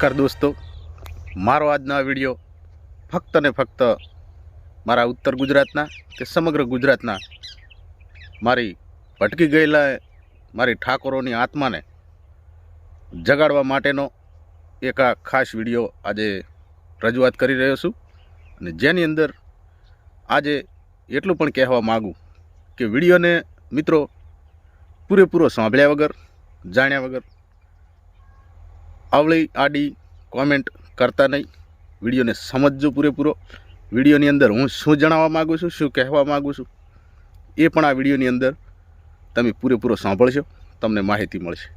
નમસ્કાર દોસ્તો. મારો આજનો આ વીડિયો ફક્ત ને ફક્ત મારા ઉત્તર ગુજરાતના કે સમગ્ર ગુજરાતના મારી ભટકી ગયેલા મારી ઠાકોરોની આત્માને જગાડવા માટેનો એક આ ખાસ વીડિયો આજે રજૂઆત કરી રહ્યો છું. અને જેની અંદર આજે એટલું પણ કહેવા માગું કે વિડીયોને મિત્રો પૂરેપૂરો સાંભળ્યા વગર, જાણ્યા વગર, આવળી આડી કોમેન્ટ કરતા નહીં. વિડીયોને સમજજો પૂરેપૂરો. વિડીયોની અંદર હું શું જણાવવા માગું છું, શું કહેવા માગું છું, એ પણ આ વિડીયોની અંદર તમે પૂરેપૂરો સાંભળશો, તમને માહિતી મળશે.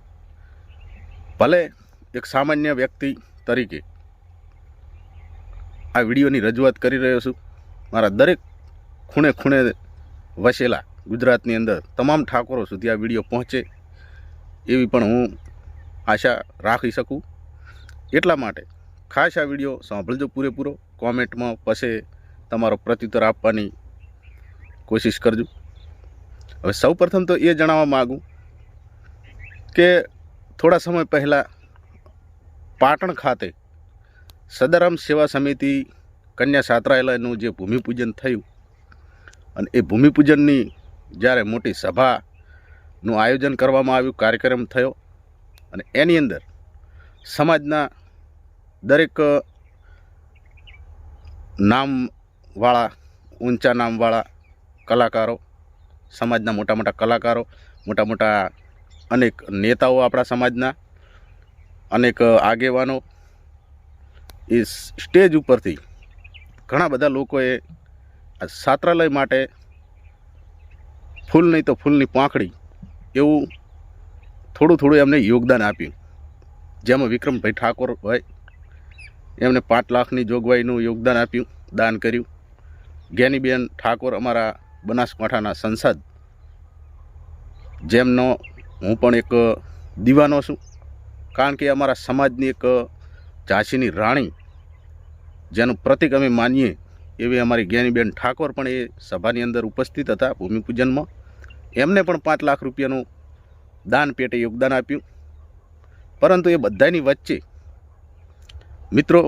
ભલે એક સામાન્ય વ્યક્તિ તરીકે આ વિડીયોની રજૂઆત કરી રહ્યો છું, મારા દરેક ખૂણે ખૂણે વસેલા ગુજરાતની અંદર તમામ ઠાકોરો સુધી આ વીડિયો પહોંચે એવી પણ હું આશા રાખી શકું. એટલા માટે ખાસ આ વીડિયો સાંભળજો પૂરેપૂરો. કોમેન્ટમાં પછી તમારો પ્રત્યુત્તર આપવાની કોશિશ કરજો. હવે સૌપ્રથમ તો એ જણાવવા માગું કે થોડા સમય પહેલાં પાટણ ખાતે સદારામ સેવા સમિતિ કન્યા છાત્રાલયનું જે ભૂમિપૂજન થયું અને એ ભૂમિપૂજનની જ્યારે મોટી સભાનું આયોજન કરવામાં આવ્યું, કાર્યક્રમ થયો અને એની અંદર સમાજના દરેક નામવાળા, ઊંચા નામવાળા કલાકારો, સમાજના મોટા મોટા કલાકારો, મોટા મોટા અનેક નેતાઓ આપણા સમાજના, અનેક આગેવાનો એ સ્ટેજ ઉપરથી ઘણા બધા લોકોએ છાત્રાલય માટે ફૂલ નહીં તો ફૂલની પાંખડી એવું થોડું થોડું એમને યોગદાન આપ્યું. જેમાં વિક્રમભાઈ ઠાકોર હોય એમને પાંચ લાખની જોગવાઈનું યોગદાન આપ્યું, દાન કર્યું. જ્ઞાનીબેન ઠાકોર અમારા બનાસકાંઠાના સંસદ. જેમનો હું પણ એક દીવાનો છું. કારણ કે અમારા સમાજની એક ઝાંસીની રાણી, જેનું પ્રતિક અમે માનીએ એવી અમારી જ્ઞાનીબેન ઠાકોર પણ એ સભાની અંદર ઉપસ્થિત હતા ભૂમિપૂજનમાં. એમને પણ પાંચ લાખ રૂપિયાનું દાન પેટે યોગદાન આપ્યું. પરંતુ એ બધાની વચ્ચે મિત્રો,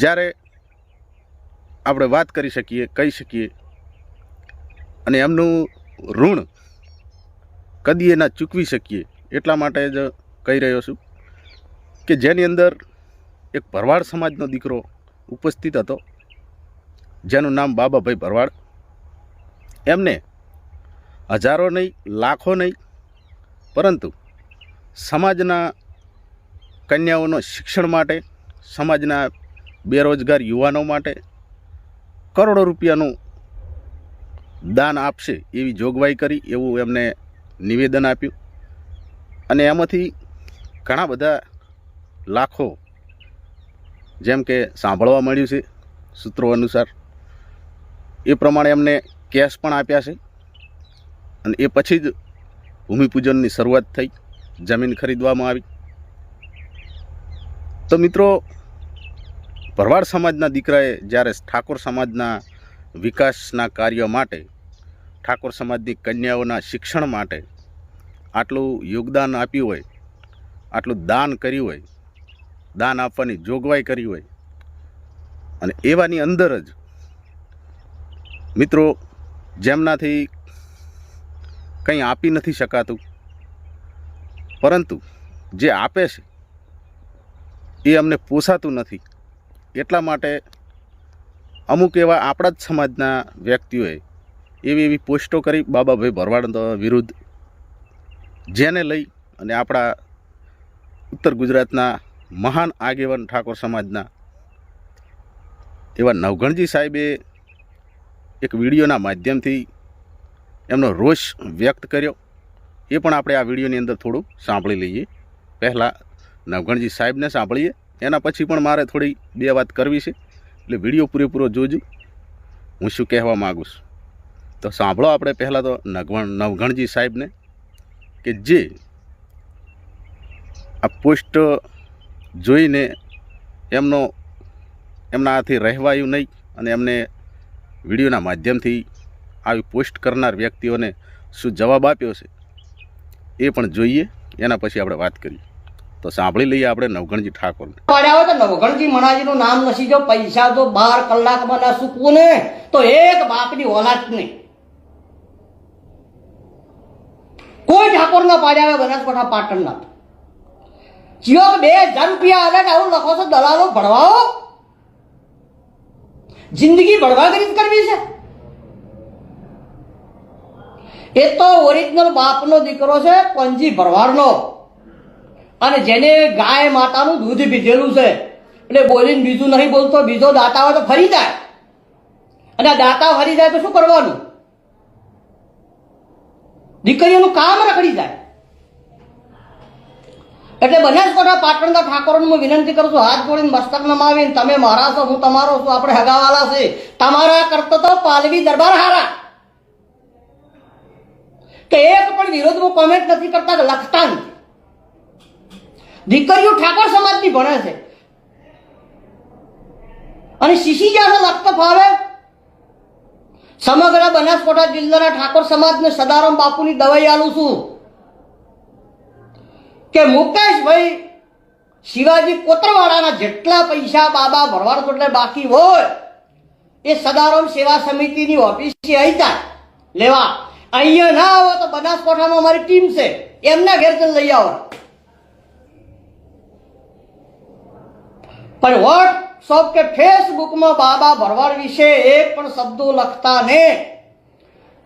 જ્યારે આપણે વાત કરી શકીએ, કહી શકીએ, અને એમનું ઋણ કદી એના ચૂકવી શકીએ, એટલા માટે જ કહી રહ્યો છું કે જેની અંદર એક ભરવાડ સમાજનો દીકરો ઉપસ્થિત હતો, જેનું નામ બાબાભાઈ ભરવાડ. એમને હજારો નહીં, લાખો નહીં, પરંતુ સમાજના કન્યાઓનો શિક્ષણ માટે, સમાજના બેરોજગાર યુવાનો માટે કરોડો રૂપિયાનું દાન આપશે એવી જોગવાઈ કરી, એવું એમને નિવેદન આપ્યું. અને એમાંથી ઘણા બધા લાખો જેમ કે સાંભળવા મળ્યું છે સૂત્રો અનુસાર. એ પ્રમાણે એમને કેશ પણ આપ્યા છે. અને એ પછી જ ભૂમિપૂજનની શરૂઆત થઈ, જમીન ખરીદવામાં આવી. તો મિત્રો, ભરવાડ સમાજના દીકરાએ જ્યારે ઠાકોર સમાજના વિકાસના કાર્ય માટે, ઠાકોર સમાજની કન્યાઓના શિક્ષણ માટે આટલું યોગદાન આપ્યું હોય, આટલું દાન કર્યું હોય, દાન આપવાની જોગવાઈ કરી હોય, અને એવાની અંદર જ મિત્રો જેમનાથી કંઈ આપી નથી શકાતું, પરંતુ જે આપે છે એ અમને પોસાતું નથી. એટલા માટે અમુક એવા આપણા જ સમાજના વ્યક્તિઓએ એવી એવી પોસ્ટો કરી, બાબાભાઈ ભરવાડ વિરુદ્ધ જેને લઈ અને આપણા ઉત્તર ગુજરાતના મહાન આગેવાન ઠાકોર સમાજના એવા નવગણજી સાહેબે એક વિડીયોના માધ્યમથી એમનો રોષ વ્યક્ત કર્યો. એ પણ આપણે આ વિડીયોની અંદર થોડું સાંભળી લઈએ. પહેલાં નવગણજી સાહેબને સાંભળીએ. એના પછી પણ મારે થોડી બે વાત કરવી છે. એટલે વીડિયો પૂરેપૂરો જોજો. હું શું કહેવા માગું છું? તો સાંભળો આપણે પહેલાં તો નગવણ નવગણજી સાહેબને કે જે આ પોસ્ટ જોઈને એમનો, એમના એમનાથી રહેવાયું નહીં અને એમને વિડીયોના માધ્યમથી આવી પોસ્ટ કરનાર વ્યક્તિઓને શું જવાબ આપ્યો છે એ પણ જોઈએ. એના પછી આપણે વાત કરીએ. તો સાંભળી લઈએ આપણે નવગણજી ઠાકોર. પાડ્યા તો નવગણજી મણાજીનું નામ નથી. જો પૈસા જો બાર કલાકમાં ના સૂકવું ને, તો એક બાપની ઓલાદ નહીં. કોઈ ઠાકોર ના પાડ્યા હોય બનાસકાંઠા પાટણના જીઓ બે હજાર રૂપિયા આવે આવું લખો છો, દલાલો ભણવાઓ જિંદગી ભણવા કરી કરવી છે. એ તો ઓરિજિનલ બાપનો દીકરો છે, પંજી ભરવાડનો. અને જેને ગાય માતાનું દૂધ પીધેલું છે, એટલે બોલીને બીજું નહીં બોલતો, બીજો દાતા હોય તો ફરી જાય. અને આ દાતા ફરી જાય તો શું કરવાનું? દીકરીઓનું કામ રખડી જાય. એટલે બનાસકાંઠા પાટણના ઠાકોરને હું વિનંતી કરું છું, હાથ જોડીને મસ્તક નમાવીને, તમે મારા છો, હું તમારો છું, આપણે હગાવાલા છે તમારા કરતો તો પાલવી દરબાર હારા. કે એક પણ વિરોધમાં કોમેન્ટ નથી કરતા, લખતા નથી. દીકરીઓ ઠાકોર સમાજની ભણે છે. અને શીશી જ્યાં લખતો ફાવે સમગ્ર બનાસકાંઠા જિલ્લાના ઠાકોર સમાજને સદારામ બાપુની દવાઈ આલું છું કે મુકેશભાઈ શિવાજી કોતરવાડાના જેટલા પૈસા બાબા ભરવાડ એટલે બાકી હોય, એ સદારામ સેવા સમિતિની ઓફિસે આવી જાય. લેવા. અહીંયા ના આવો તો બનાસકાંઠામાં અમારી ટીમ છે. એમના ઘેર લઈ આવો પણ વોટ્સઅપ કે ફેસબુકમાં બાબા ભરવાડ વિશે એક પણ શબ્દો લખતા ને.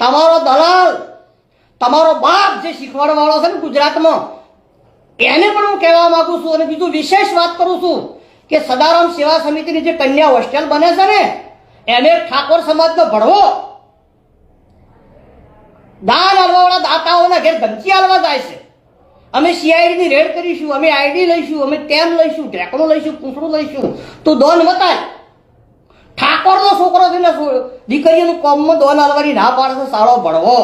તમારો દલાલ, તમારો બાપ જે શીખવાડવાળો છે ને ગુજરાતમાં, એને પણ હું કહેવા માંગુ છું અને બીજું વિશેષ વાત કરું છું કે સદારામ સેવા સમિતિની જે કન્યા હોસ્ટેલ બને છે ને, એને ઠાકોર સમાજનો ભણવો દાન આલવાવાળા દાતાઓના ઘેર ધમકી હાલવા જાય છે. અમે સીઆઈડીની રેડ કરીશું, અમે આઈડી લઈશું, અમે ટેમ લઈશું, ઢેકણું લઈશું પૂંછડું લઈશું. તો દોન વતાય. ઠાકોરનો છોકરો થઈને દીકરીઓનું કોમમાં દોન આલવાની ના પાડે છે સારો ભણવો.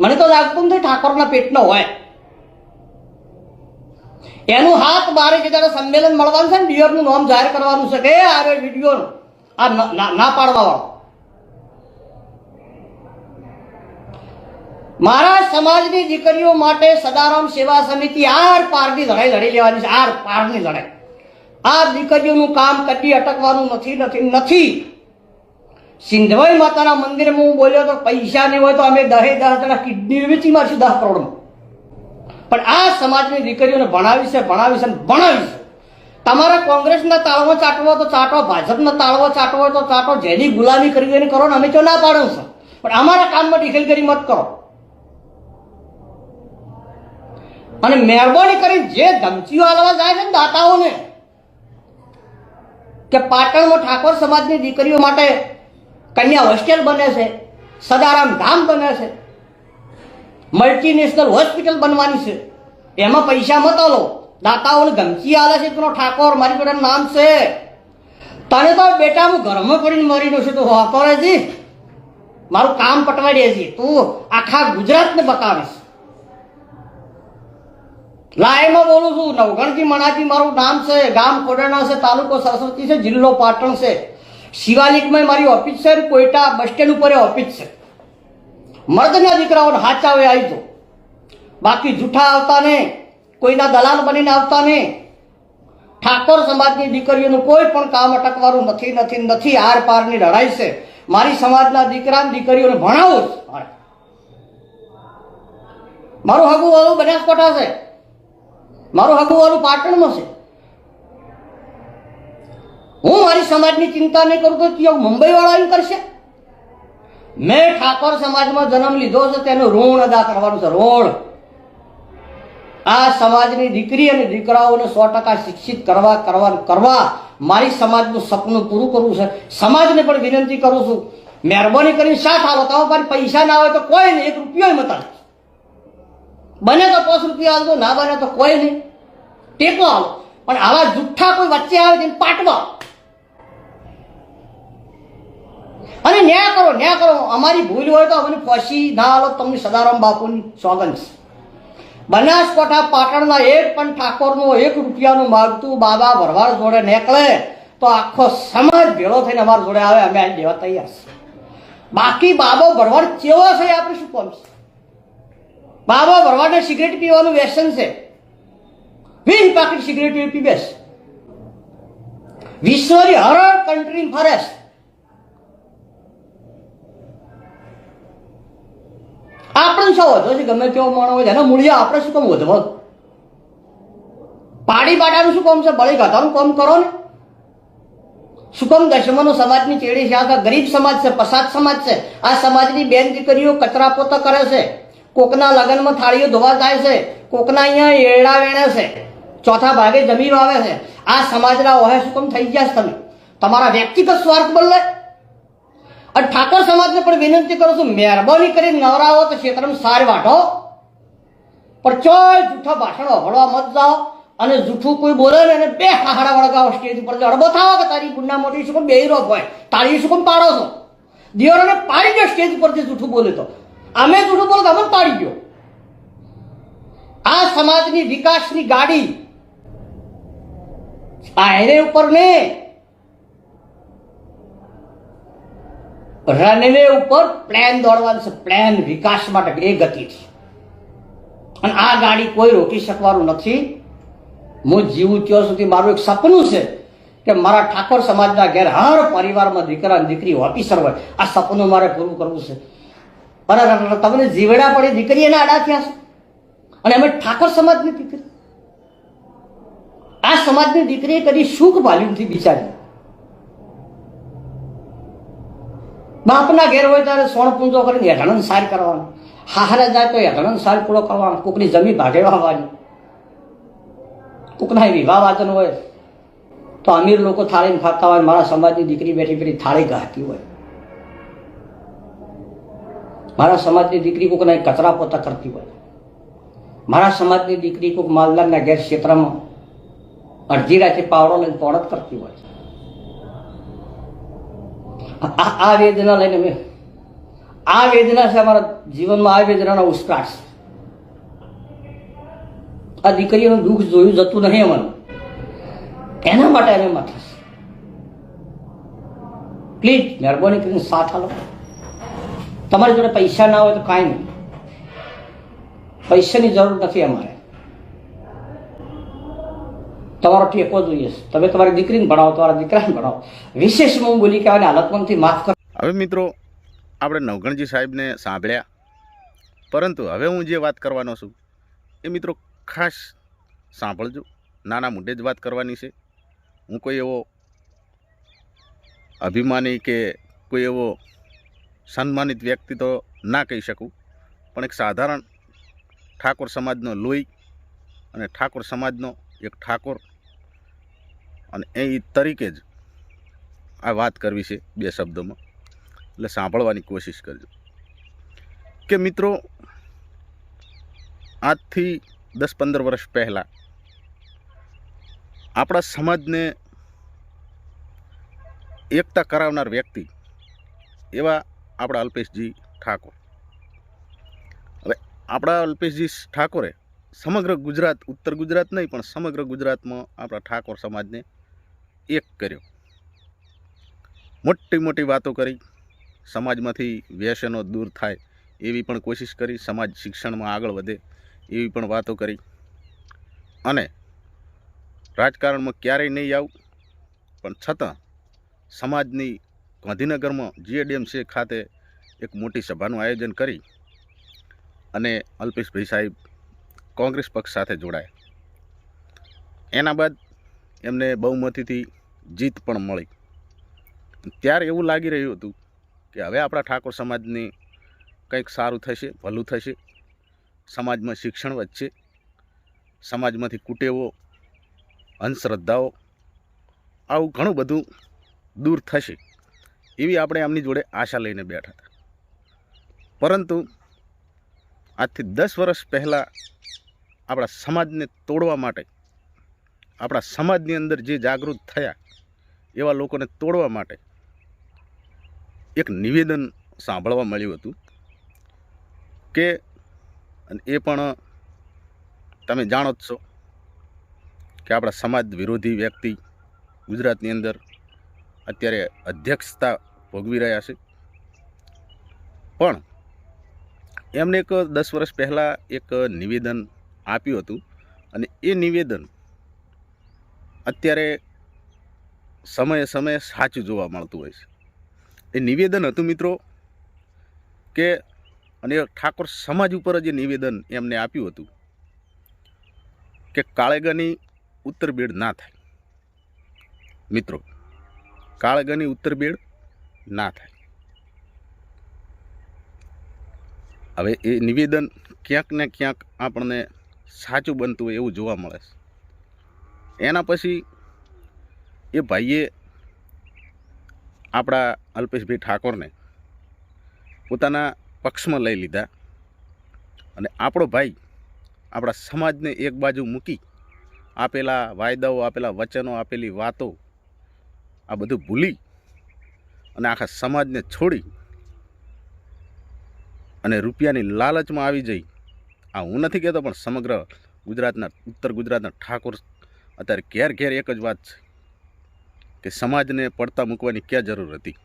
મને તો લાગતું નથી ઠાકોરના પેટનો હોય. એનું હાથ બારે જ્યારે સંમેલન મળવાનું છે ને, ડિયરનું નામ જાહેર કરવાનું છે. કે આ વીડિયો આ ના પાડવા વાળો મારા સમાજની દીકરીઓ માટે સદારામ સેવા સમિતિ આર પારની લડાઈ લડી લેવાની છે, આર પારની લડાઈ. આ દીકરીઓનું કામ કદી અટકવાનું નથી નથી નથી. સિંધવાઈ માતાના મંદિરમાં હું બોલ્યો તો પૈસા નહીં હોય તો અમે દહે દસ જણા કિડની વેચી મારશું દસ કરોડમાં. પણ આ સમાજની દીકરીઓને ભણાવી છે ભણાવી છે ભણાવી છે. તમારે કોંગ્રેસના તાળવો ચાટવો તો ચાટો, ભાજપના તાળવો ચાટવો તો ચાટો, જેની ગુલામી કરી એને કરો ને અમે તો ના પાડો છો. પણ અમારા કામમાં દખલગીરી મત કરો. અને મહેરબાની કરી જે ધમકીઓ આલવા જાય છે ને દાતાઓને, કે પાટણમાં ઠાકોર સમાજની દીકરીઓ માટે કન્યા હોસ્ટેલ બને છે, સદારામ ધામ બને છે મલ્ટીનેશનલ હોસ્પિટલ બનવાની છે, એમાં પૈસા મત લો દાતાઓને ધમકી આલે છે પેલો ઠાકોર, મારી જોડે નામ છે. તને તો બેટા હું ઘરમાં પડીને મરી દઉં છું, તું હોકરે જી. મારું કામ પટવાડી છે તું આખા ગુજરાતને બતાવીશ. લાઈમાં બોલું છું નવગણજી મણાજી મારું નામ છે, ગામ કોડરણા છે, તાલુકો સરસ્વતી છે, જિલ્લો પાટણ છે. શિવાલિકમાં મારી ઓફિસ છે કોઈટા બસ સ્ટેન્ડ ઉપર ઓફિસ છે. મર્દના દીકરાઓને હાચાવે આવી તો બાકી જૂઠા આવતા ને, કોઈના દલાલ બનીને આવતા ને, ઠાકોર સમાજની દીકરીઓનું કોઈ પણ કામ અટકવાનું નથી નથી નથી આર પારની લડાઈ છે. મારી સમાજના દીકરા દીકરીઓને ભણાવું મારું હગું વાળું બનાસકાંઠા છે. મારું હગું વાળું પાટણમાં છે. હું મારી સમાજની ચિંતા નહીં કરું તો મુંબઈ વાળા એમ કરશે? મેં ઠાકોર સમાજમાં જન્મ લીધો છે, તેનું ઋણ અદા કરવાનું છે, ઋણ. આ સમાજની દીકરી અને દીકરાઓને સો ટકા શિક્ષિત કરવા કરવા કરવા મારી સમાજનું સપનું પૂરું કરવું છે. સમાજને પણ વિનંતી કરું છું, મહેરબાની કરીને સાથ આવો તમે પૈસા ના હોય તો કોઈ નહીં, એક રૂપિયો મતા બને તો પાંચ રૂપિયા આલજો ના બને તો કોઈ નહીં. ટેકો આવો પણ આવા જુઠ્ઠા કોઈ વચ્ચે આવે તેને પાટવા. અને ન્યાય કરો ન્યાય કરો. અમારી ભૂલ હોય તો અમને ફસી ના આલો, તમને સદારામ બાપુની સોગંદ છે. બનાસકાંઠા પાટણના એક પણ ઠાકોરનો એક રૂપિયાનું માગતું બાબા ભરવાડ જોડે નીકળે તો આખો સમાજ ભેળો થઈને અમારા જોડે આવે, અમે આ દેવા તૈયાર છે બાકી બાબો ભરવાડ કેવો છે આપણે શું કોણ છે? બાબા ભરવાડને સિગરેટ પીવાનું વ્યસન છે. વીસ પાકીટ સિગરેટ એ પીવેસ વિશ્વની હર કન્ટ્રી ફરેશ આપણે શું વધો છે ગમે તેવો માણો હોય એના મૂળિયા આપણે શું કામ વધવા? પાડી પાડાનું શું કામ છે? બળી ગાતાનું કામ કરો ને. શું કામ? દશમનો સમાજની ચેડી છે. આ ગરીબ સમાજ છે, પસાદ સમાજ છે. આ સમાજની બેન દીકરીઓ કચરા પોતા કરે છે. કોકના લગ્નમાં થાળીઓ ધોવા જાય છે, કોકના અહીંયા એરડા વેણે છે, ચોથા ભાગે જમી વાવે છે. આ સમાજના ઓહે શું કામ થઈ ગયા છે તમે. તમારા વ્યક્તિગત સ્વાર્થ બદલે. અને ઠાકોર સમાજને પણ વિનંતી કરું છું, મહેરબાની કરીને નવરાવો તો ક્ષેત્રમાં સાર વાટો પણ ચોય જૂઠા ભાષણો હળવા મત જાઓ અને જૂઠું કોઈ બોલે ને એને બે હાહાડા વળગાવો સ્ટેજ ઉપર. અડબો થાવો કે તારી ગુંડા મોટી શું બે રોપ હોય, તારી શું પાડો છો. દિયોરોને પાડી ગયો સ્ટેજ ઉપરથી જૂઠું બોલે તો. અમે જૂઠું બોલો તો અમે પાડી ગયો આ સમાજની વિકાસની ગાડી આ ઉપર ને રનવે ઉપર પ્લેન દોડવાનું છે. પ્લેન વિકાસ માટે એ ગતિથી અને આ ગાડી કોઈ રોકી શકવાનું નથી. હું જીવું ત્યાં સુધી મારું એક સપનું છે કે મારા ઠાકોર સમાજના ઘેર હર પરિવારમાં દીકરા દીકરી ઓફિસર હોય. આ સપનું મારે પૂરું કરવું છે. બરાબર તમને જીવડા પડી દીકરી એના આડા થયા છે અને અમે ઠાકોર સમાજની દીકરી. આ સમાજની દીકરીએ કદી સુખ ભાલ્યું નથી બિચારી બાપના ઘેર હોય ત્યારે સોણ પૂંજો કરીને હેઠળન સાર કરવાનો. હારે જાય તો હેઠળન સાર પૂરો કરવાનો. કોકની જમીન ભાગે વાવવાની કોકના વિવાહ વાચન હોય તો અમીર લોકો થાળીને ખાતા હોય મારા સમાજની દીકરી બેઠી બેઠી થાળી ગાતી હોય. મારા સમાજની દીકરી કોઈકના કચરા પોતા કરતી હોય. મારા સમાજની દીકરી કોઈક માલદારના ગેર ક્ષેત્રમાં અડધી રાતે પાવડો લઈને પોણત કરતી હોય. આ વેદના લઈને મેં આ વેદના છે અમારા જીવનમાં, આ વેદનાનો ઉસ્કાટ છે. આ દીકરીઓનું દુઃખ જોયું જતું નહીં અમારું. એના માટે અમે માથા પ્લીઝ, મહેરબાની કરીને સાથ આલો તમારી જોડે પૈસા ના હોય તો કાંઈ નહીં. પૈસાની જરૂર નથી અમારે. તમારો ટેકો જોઈએ. તમે તમારી દીકરીને ભણાવો, તમારા દીકરાને ભણાવો. વિશેષમાં હું બોલી કહેવાની હાલતમાંથી માફ કરો. હવે મિત્રો, આપણે નવગણજી સાહેબને સાંભળ્યા. પરંતુ હવે હું જે વાત કરવાનો છું, એ મિત્રો ખાસ સાંભળજો. નાના મોઢે જ વાત કરવાની છે. હું કોઈ એવો અભિમાની કે કોઈ એવો સન્માનિત વ્યક્તિ તો ના કહી શકું, પણ એક સાધારણ ઠાકોર સમાજનો લોહી અને ઠાકોર સમાજનો એક ઠાકોર. અને એ તરીકે જ આ વાત કરવી છે બે શબ્દોમાં. એટલે સાંભળવાની કોશિશ કરજો. કે મિત્રો, આજથી દસ પંદર વર્ષ પહેલાં આપણા સમાજને એકતા કરાવનાર વ્યક્તિ એવા આપણા અલ્પેશજી ઠાકોર. હવે આપણા અલ્પેશજી ઠાકોરે સમગ્ર ગુજરાત, ઉત્તર ગુજરાત નહીં, પણ સમગ્ર ગુજરાતમાં આપણા ઠાકોર સમાજને એક કર્યો. મોટી મોટી વાતો કરી, સમાજમાંથી વ્યસનો દૂર થાય એવી પણ કોશિશ કરી, સમાજ શિક્ષણમાં આગળ વધે એવી પણ વાતો કરી. અને રાજકારણમાં ક્યારેય નહીં આવું, પણ છતાં સમાજની ગાંધીનગરમાં જીએડીએમસી ખાતે એક મોટી સભાનું આયોજન કરી અને અલ્પેશભાઈ સાહેબ કોંગ્રેસ પક્ષ સાથે જોડાયા. એના બાદ એમને બહુમતીથી જીત પણ મળી. ત્યારે એવું લાગી રહ્યું હતું કે હવે આપણા ઠાકોર સમાજની કંઈક સારું થશે, ભલું થશે. સમાજમાં શિક્ષણ વધશે. સમાજમાંથી કુટેવો, અંધશ્રદ્ધાઓ, આવું ઘણું બધું દૂર થશે. એવી આપણે આમની જોડે આશા લઈને બેઠા હતા. પરંતુ આજથી દસ વર્ષ પહેલાં આપણા સમાજને તોડવા માટે, આપણા સમાજની અંદર જે જાગૃત થયા એવા લોકોને તોડવા માટે એક નિવેદન સાંભળવા મળ્યું હતું કે એ પણ તમે જાણો જ છો કે આપણા સમાજ વિરોધી વ્યક્તિ ગુજરાતની અંદર અત્યારે અધ્યક્ષતા ભોગવી રહ્યા છે. પણ એમને એક દસ વર્ષ પહેલાં એક નિવેદન આપ્યું હતું અને એ નિવેદન અત્યારે સમયે સમયે સાચું જોવા મળતું હોય છે. એ નિવેદન હતું મિત્રો કે અને ઠાકોર સમાજ ઉપર જ એ નિવેદન એમને આપ્યું હતું કે કાળેગાની ઉત્તરબેડ ના થાય. મિત્રો કાળેગની ઉત્તરબેડ ના થાય. હવે એ નિવેદન ક્યાંક ને ક્યાંક આપણને સાચું બનતું હોય એવું જોવા મળે છે. એના પછી એ ભાઈએ આપણા અલ્પેશભાઈ ઠાકોરને પોતાના પક્ષમાં લઈ લીધા અને આપણો ભાઈ આપણા સમાજને એક બાજુ મૂકી આપેલા વાયદાઓ, આપેલા વચનો, આપેલી વાતો આ બધું ભૂલી અને આખા સમાજને છોડી અને રૂપિયાની લાલચમાં આવી જઈ. આ હું નથી કહેતો, પણ સમગ્ર ગુજરાતના, ઉત્તર ગુજરાતના ઠાકોર અત્યારે ઘેર ઘેર એક જ વાત છે કે સમાજને પડતા મૂકવાની ક્યાં જરૂર હતી?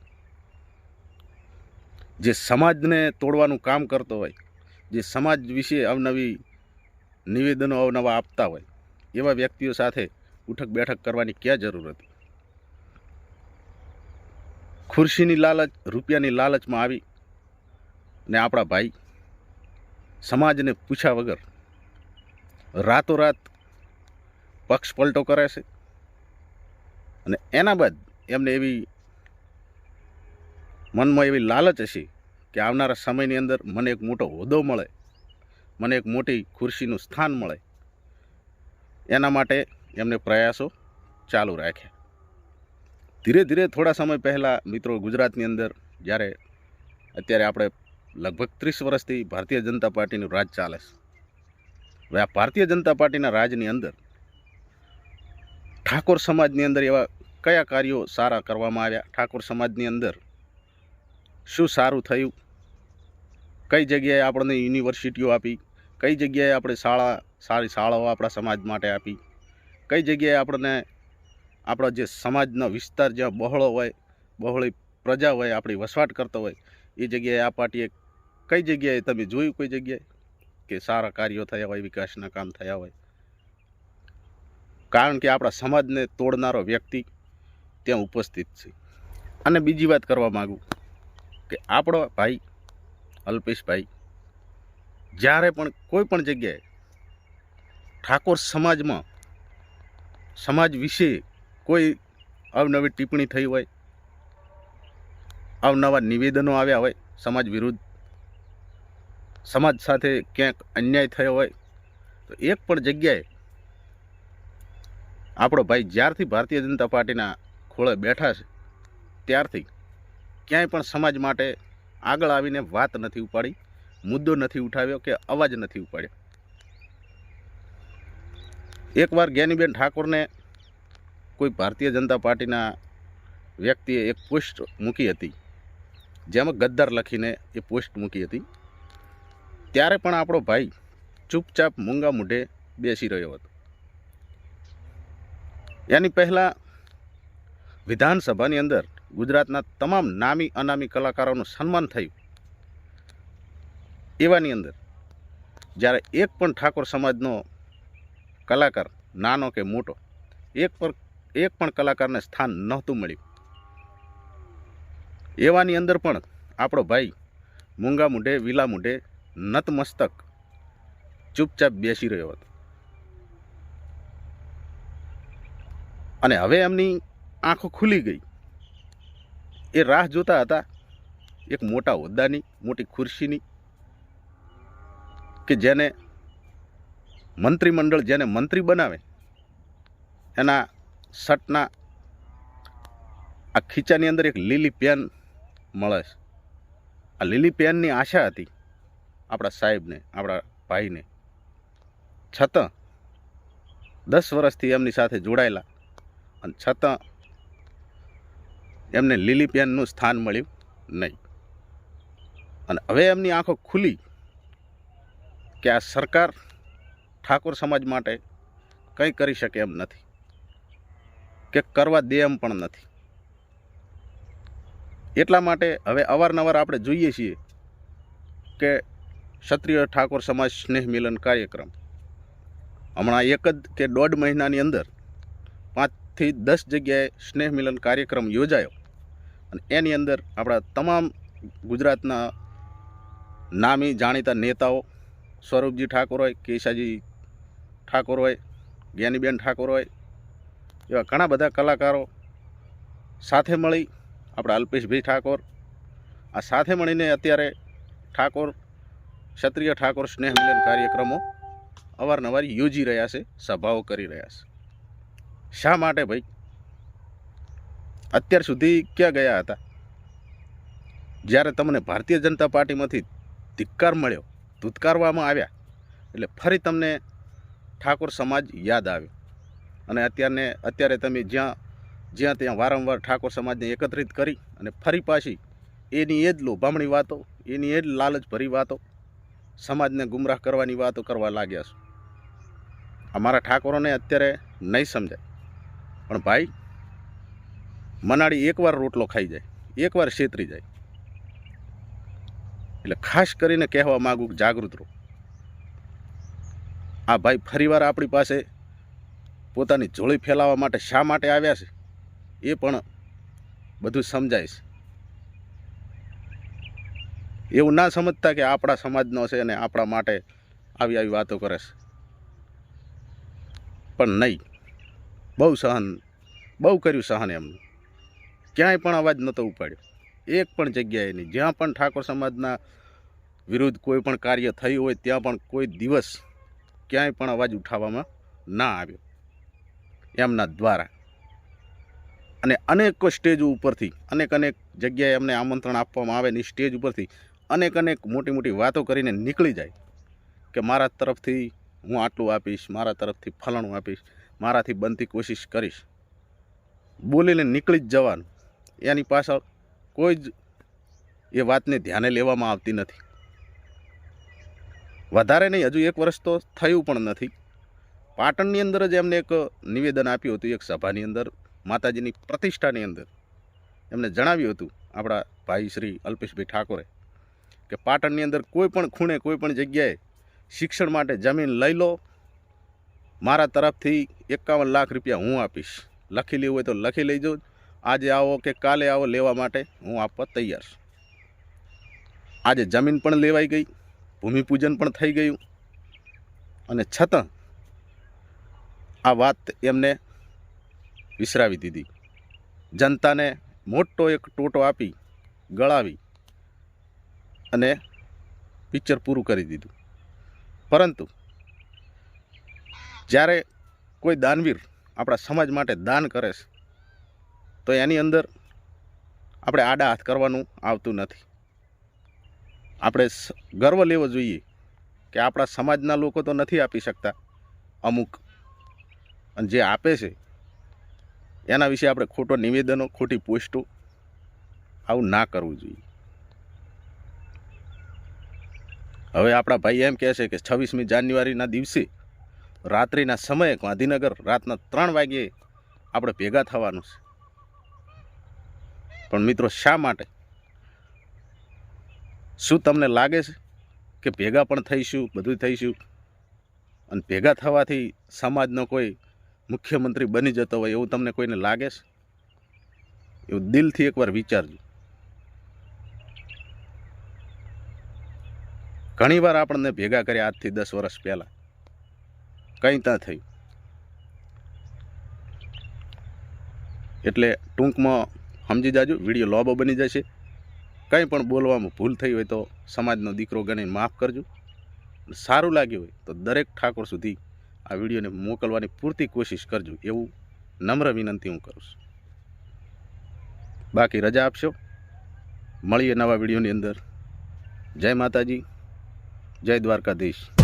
જે સમાજને તોડવાનું કામ કરતો હોય, જે સમાજ વિશે અવનવી નિવેદનો અવનવા આપતા હોય, એવા વ્યક્તિઓ સાથે ઉઠક બેઠક કરવાની ક્યાં જરૂર હતી? ખુરશીની લાલચ, રૂપિયાની લાલચમાં આવી ને આપણા ભાઈ સમાજને પૂછ્યા વગર રાતોરાત પક્ષ પલટો કરે છે અને એના બાદ એમને એવી મનમાં એવી લાલચ હશે કે આવનારા સમયની અંદર મને એક મોટો હોદ્દો મળે, મને એક મોટી ખુરશીનું સ્થાન મળે. એના માટે એમને પ્રયાસો ચાલુ રાખ્યા. ધીરે ધીરે થોડા સમય પહેલાં મિત્રો ગુજરાતની અંદર જ્યારે અત્યારે આપણે લગભગ ત્રીસ વર્ષથી ભારતીય જનતા પાર્ટીનું રાજ ચાલે છે. હવે આ ભારતીય જનતા પાર્ટીના રાજની અંદર ઠાકોર સમાજની અંદર એવા કયા કાર્યો સારા કરવામાં આવ્યા? ઠાકોર સમાજની અંદર શું સારું થયું? કઈ જગ્યાએ આપણને યુનિવર્સિટીઓ આપી? કઈ જગ્યાએ આપણે શાળા, સારી શાળાઓ આપણા સમાજ માટે આપી? કઈ જગ્યાએ આપણને આપણા જે સમાજનો વિસ્તાર, જ્યાં બહોળો હોય, બહોળી પ્રજા હોય, આપણી વસવાટ કરતો હોય, એ જગ્યાએ આ પાર્ટીએ કઈ જગ્યાએ તમે જોયું કોઈ જગ્યાએ? કે સારા કાર્યો થયા હોય, વિકાસના કામ થયા હોય? કારણ કે આપણા સમાજને તોડનારો વ્યક્તિ ત્યાં ઉપસ્થિત છે. અને બીજી વાત કરવા માગું કે આપણો ભાઈ, અલ્પેશભાઈ, જ્યારે પણ કોઈ પણ જગ્યાએ ઠાકોર સમાજમાં, સમાજ વિશે કોઈ અવનવી ટિપ્પણી થઈ હોય, અવનવા નિવેદનો આવ્યા હોય, સમાજ વિરુદ્ધ, સમાજ સાથે ક્યાંક અન્યાય થયો હોય, તો એક પણ જગ્યાએ આપણો ભાઈ જ્યારથી ભારતીય જનતા પાર્ટીના ખોળે બેઠા છે, ત્યારથી ક્યાંય પણ સમાજ માટે આગળ આવીને વાત નથી ઉપાડી, મુદ્દો નથી ઉઠાવ્યો કે અવાજ નથી ઉપાડ્યો. એકવાર જ્ઞાનીબેન ઠાકોરને કોઈ ભારતીય જનતા પાર્ટીના વ્યક્તિએ એક પોસ્ટ મૂકી હતી. જેમાં ગદ્દાર લખીને એ પોસ્ટ મૂકી હતી. ત્યારે પણ આપણો ભાઈ ચૂપચાપ મૂંગા મૂઢે બેસી રહ્યો હતો. એની પહેલાં વિધાનસભાની અંદર ગુજરાતના તમામ નામી અનામી કલાકારોનું સન્માન થયું. એવાની અંદર જ્યારે એક પણ ઠાકોર સમાજનો કલાકાર, નાનો કે મોટો, એક પર એક પણ કલાકારને સ્થાન નહોતું મળ્યું. એવાની અંદર પણ આપણો ભાઈ મૂંગા મૂઢે, વિલા મૂઢે નતમસ્તક ચૂપચાપ બેસી રહ્યો હતો. અને હવે એમની આંખો ખુલી ગઈ. એ રાહ જોતા હતા એક મોટા હોદ્દાની, મોટી ખુરશીની, કે જેને મંત્રીમંડળ, જેને મંત્રી બનાવે એના શર્ટના આ ખીચાની અંદર એક લીલી પેન મળે છે. આ લીલી પેનની આશા હતી આપણા સાહેબને, આપણા ભાઈને. છતાં દસ વર્ષથી એમની સાથે જોડાયેલા અને છતાં એમને લીલી પેનનું સ્થાન મળ્યું નહીં. અને હવે એમની આંખો ખુલી કે આ સરકાર ઠાકોર સમાજ માટે કંઈ કરી શકે એમ નથી. કે કરવા દે એમ પણ નથી. એટલા માટે હવે અવારનવાર આપણે જોઈએ છીએ કે ક્ષત્રિય ઠાકોર સમાજ સ્નેહ મિલન કાર્યક્રમ. હમણાં એક જ કે દોઢ મહિનાની અંદર પાંચથી દસ જગ્યાએ સ્નેહ મિલન કાર્યક્રમ યોજાયો. અને એની અંદર આપણા તમામ ગુજરાતના નામી જાણીતા નેતાઓ, સ્વરૂપજી ઠાકોર હોય, કેશાજી ઠાકોર હોય, જ્ઞાનીબેન ઠાકોર હોય એવા ઘણા બધા કલાકારો સાથે મળી આપણા અલ્પેશભાઈ ઠાકોર. આ સાથે મળીને અત્યારે ઠાકોર, ક્ષત્રિય ઠાકોર સ્નેહ મિલન કાર્યક્રમો અવારનવાર યોજી રહ્યા છે, સભાઓ કરી રહ્યા છે. શા માટે ભાઈ? અત્યાર સુધી ક્યાં ગયા હતા? જ્યારે તમને ભારતીય જનતા પાર્ટીમાંથી ધિક્કાર મળ્યો, ધૂતકારવામાં આવ્યા, એટલે ફરી તમને ઠાકોર સમાજ યાદ આવ્યો. અને અત્યારને અત્યારે તમે જ્યાં જ્યાં ત્યાં વારંવાર ઠાકોર સમાજને એકત્રિત કરી અને ફરી પાછી એની એ જ લોભામણી વાતો, એની એ જ લાલચભરી વાતો સમાજને ગુમરાહ કરવાની વાતો કરવા લાગ્યા છો. અમારા ઠાકોરોને અત્યારે નહીં સમજાય. પણ ભાઈ મનાડી એકવાર રોટલો ખાઈ જાય, એકવાર છેતરી જાય. એટલે ખાસ કરીને કહેવા માગું જાગૃત રહો. આ ભાઈ ફરીવાર આપણી પાસે પોતાની જોળી ફેલાવવા માટે શા માટે આવ્યા છે, એ પણ બધું સમજાય છે. એવું ના સમજતા કે આપણા સમાજનો છે અને આપણા માટે આવી આવી વાતો કરે છે. પણ નહીં, બહુ સહન, બહુ કર્યું સહન એમનું. ક્યાંય પણ અવાજ નહોતો ઉપાડ્યો. એક પણ જગ્યાએ નહીં, જ્યાં પણ ઠાકોર સમાજના વિરુદ્ધ કોઈ પણ કાર્ય થયું હોય, ત્યાં પણ કોઈ દિવસ ક્યાંય પણ અવાજ ઉઠાવવામાં ના આવ્યો. એમના દ્વારા. અને અનેક સ્ટેજ ઉપરથી, અનેક અનેક જગ્યાએ એમને આમંત્રણ આપવામાં આવે ને સ્ટેજ ઉપરથી અનેક અનેક મોટી મોટી વાતો કરીને નીકળી જાય કે મારા તરફથી હું આટલું આપીશ, મારા તરફથી ફલાણું આપીશ, મારાથી બનતી કોશિશ કરીશ. બોલીને નીકળી જ જવાનું. એની પાછળ કોઈ જ એ વાતને ધ્યાને લેવામાં આવતી નથી. વધારે નહીં, હજુ એક વર્ષ તો થયું પણ નથી. પાટણની અંદર જ એમને એક નિવેદન આપ્યું હતું, એક સભાની અંદર, માતાજીની પ્રતિષ્ઠાની અંદર. એમને જણાવ્યું હતું આપણા ભાઈ શ્રી અલ્પેશભાઈ ઠાકોરે કે પાટણની અંદર કોઈ પણ ખૂણે, કોઈ પણ જગ્યાએ શિક્ષણ માટે જમીન લઈ લો. મારા તરફથી એકાવન લાખ રૂપિયા હું આપીશ. લખી લેવું હોય તો લખી લેજો. આજે આવો કે કાલે આવો લેવા માટે હું આપવા તૈયાર છું. આજે જમીન પણ લેવાઈ ગઈ, ભૂમિપૂજન પણ થઈ ગયું. અને છતાં આ વાત એમને વિસરાવી દીધી. જનતાને મોટો એક ટોટો આપી, ગળાવી અને પિક્ચર પૂરું કરી દીધું. પરંતુ જ્યારે કોઈ દાનવીર આપણા સમાજ માટે દાન કરે છે, તો એની અંદર આપણે આડા હાથ કરવાનું આવતું નથી. આપણે ગર્વ લેવો જોઈએ કે આપણા સમાજના લોકો તો નથી આપી શકતા અમુક અને જે આપે છે, એના વિશે આપણે ખોટો નિવેદનો, ખોટી પોસ્ટો આવું ના કરવું જોઈએ. હવે આપણા ભાઈ એમ કહે છે કે છવ્વીસમી જાન્યુઆરીના દિવસે રાત્રિના સમયે ગાંધીનગર રાતના ત્રણ વાગ્યે આપણે ભેગા થવાનું છે. પણ મિત્રો શા માટે? શું તમને લાગે છે કે ભેગા પણ થઈશું, બધું થઈશું? અને ભેગા થવાથી સમાજનો કોઈ મુખ્યમંત્રી બની જતો હોય એવું તમને કોઈને લાગે છે? એવું દિલથી એકવાર વિચારજો. ઘણીવાર આપણને ભેગા કર્યા આજથી દસ વર્ષ પહેલાં. કંઈ ત્યાં થયું. એટલે ટૂંકમાં સમજી જાજો, વીડિયો લોબો બની જશે. કંઈ પણ બોલવામાં ભૂલ થઈ હોય તો સમાજનો દીકરો ગણીને માફ કરજો. સારું લાગ્યું હોય તો દરેક ઠાકોર સુધી આ વિડીયોને મોકલવાની પૂરતી કોશિશ કરજો. એવું નમ્ર વિનંતી હું કરું છું. બાકી રજા આપશો? મળીએ નવા વિડીયોની અંદર. જય માતાજી. જય દ્વારકાધીશ.